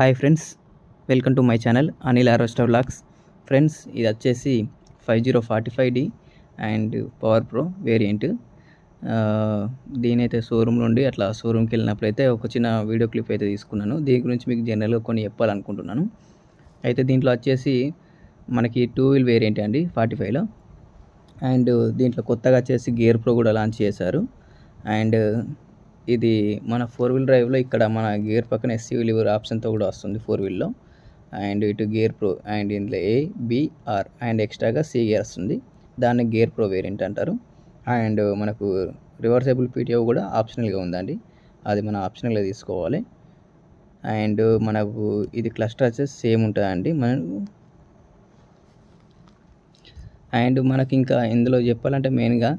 Hi friends welcome to my channel Anil ఆరోస్టర్ లాక్స్ friends ఇది వచ్చేసి five zero forty five D and power pro variant. దీనైతే showroom నుండి అట్లా షోరూమ్కి వెళ్ళినప్పుడు అయితే ఒక చిన్న వీడియో క్లిప్ అయితే తీసుకున్నాను. దీని గురించి మీకు జనరల్గా కొన్ని చెప్పాలనుకుంటున్నాను. అయితే దీంట్లో వచ్చేసి మనకి టూ వీల్ వేరియంట్ అండి ఫార్టీ ఫైవ్లో అండ్ దీంట్లో కొత్తగా వచ్చేసి గేర్ ప్రో కూడా లాంచ్ చేశారు. అండ్ ఇది మన ఫోర్ వీల్ డ్రైవ్లో ఇక్కడ మన గేర్ పక్కన ఎస్సీ లివర్ ఆప్షన్తో కూడా వస్తుంది ఫోర్ వీల్లో అండ్ ఇటు గేర్ ప్రో అండ్ ఇందులో ఏ బిఆర్ అండ్ ఎక్స్ట్రాగా సి గేర్ వస్తుంది. దాన్ని గేర్ ప్రో వేరియంట్ అంటారు. అండ్ మనకు రివర్సబుల్ పీటీఓ కూడా ఆప్షనల్గా ఉందండి. అది మనం ఆప్షనల్గా తీసుకోవాలి. అండ్ మనకు ఇది క్లస్టర్ వచ్చేసి సేమ్ ఉంటుందండి. మనకు అండ్ మనకి ఇంకా ఇందులో చెప్పాలంటే మెయిన్గా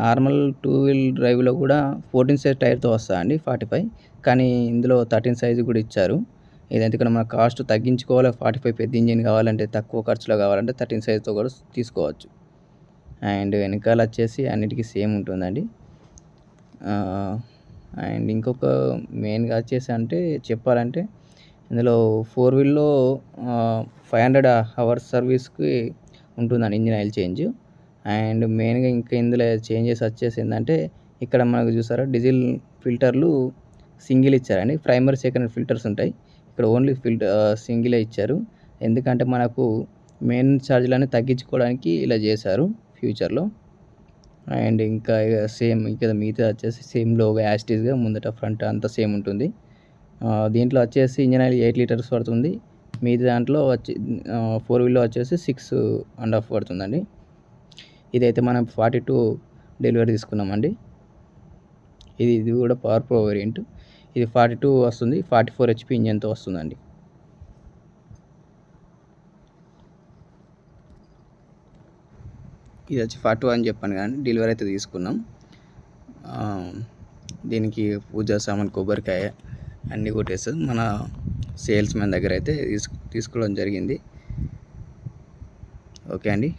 నార్మల్ టూ వీల్ డ్రైవ్లో కూడా ఫోర్టీన్ సైజ్ టైర్తో వస్తుందండి ఫార్టీ ఫైవ్. కానీ ఇందులో థర్టీన్ సైజు కూడా ఇచ్చారు. ఏదైతే ఇక్కడ మన కాస్ట్ తగ్గించుకోవాలి ఫార్టీ ఫైవ్ పెద్ద ఇంజిన్ కావాలంటే తక్కువ ఖర్చులో కావాలంటే థర్టీన్ సైజ్తో కూడా తీసుకోవచ్చు. అండ్ వెనకాల వచ్చేసి అన్నిటికీ సేమ్ ఉంటుందండి. అండ్ ఇంకొక మెయిన్గా వచ్చేసి అంటే చెప్పాలంటే ఇందులో ఫోర్ వీల్లో ఫైవ్ హండ్రెడ్ అవర్స్ సర్వీస్కి ఉంటుందండి ఇంజిన్ ఆయిల్ చేంజ్. అండ్ మెయిన్గా ఇంకా ఇందులో చేంజెస్ వచ్చేసి ఏంటంటే ఇక్కడ మనకు చూసారా డీజిల్ ఫిల్టర్లు సింగిల్ ఇచ్చారండి. ప్రైమరీ సెకండ్ ఫిల్టర్స్ ఉంటాయి. ఇక్కడ ఓన్లీ ఫిల్టర్ సింగిలే ఇచ్చారు. ఎందుకంటే మనకు మెయిన్ ఛార్జీలన్నీ తగ్గించుకోవడానికి ఇలా చేశారు ఫ్యూచర్లో. అండ్ ఇంకా సేమ్ ఇంకా మిగతా వచ్చేసి సేమ్ లోగా యాస్టీస్గా ముందట ఫ్రంట్ అంతా సేమ్ ఉంటుంది. దీంట్లో వచ్చేసి ఇంజన్ ఆయిల్ ఎయిట్ లీటర్స్ పడుతుంది. మిగతా దాంట్లో వచ్చి ఫోర్ వీల్లో వచ్చేసి సిక్స్ అండ్ హాఫ్ పడుతుందండి. ఇదైతే మనం ఫార్టీ టూ డెలివరీ తీసుకున్నామండి. ఇది ఇది కూడా పవర్ ప్రో వేరియంట్. ఇది ఫార్టీ టూ వస్తుంది ఫార్టీ ఫోర్ హెచ్పి ఇంజన్తో వస్తుందండి. ఇది వచ్చి ఫార్టీ అని చెప్పాను కానీ డెలివరీ అయితే తీసుకున్నాం. దీనికి పూజా సామాన్ కొబ్బరికాయ అన్నీ కొట్టేస్తుంది మన సేల్స్ మ్యాన్ దగ్గర అయితే తీసుకు తీసుకోవడం జరిగింది. ఓకే అండి.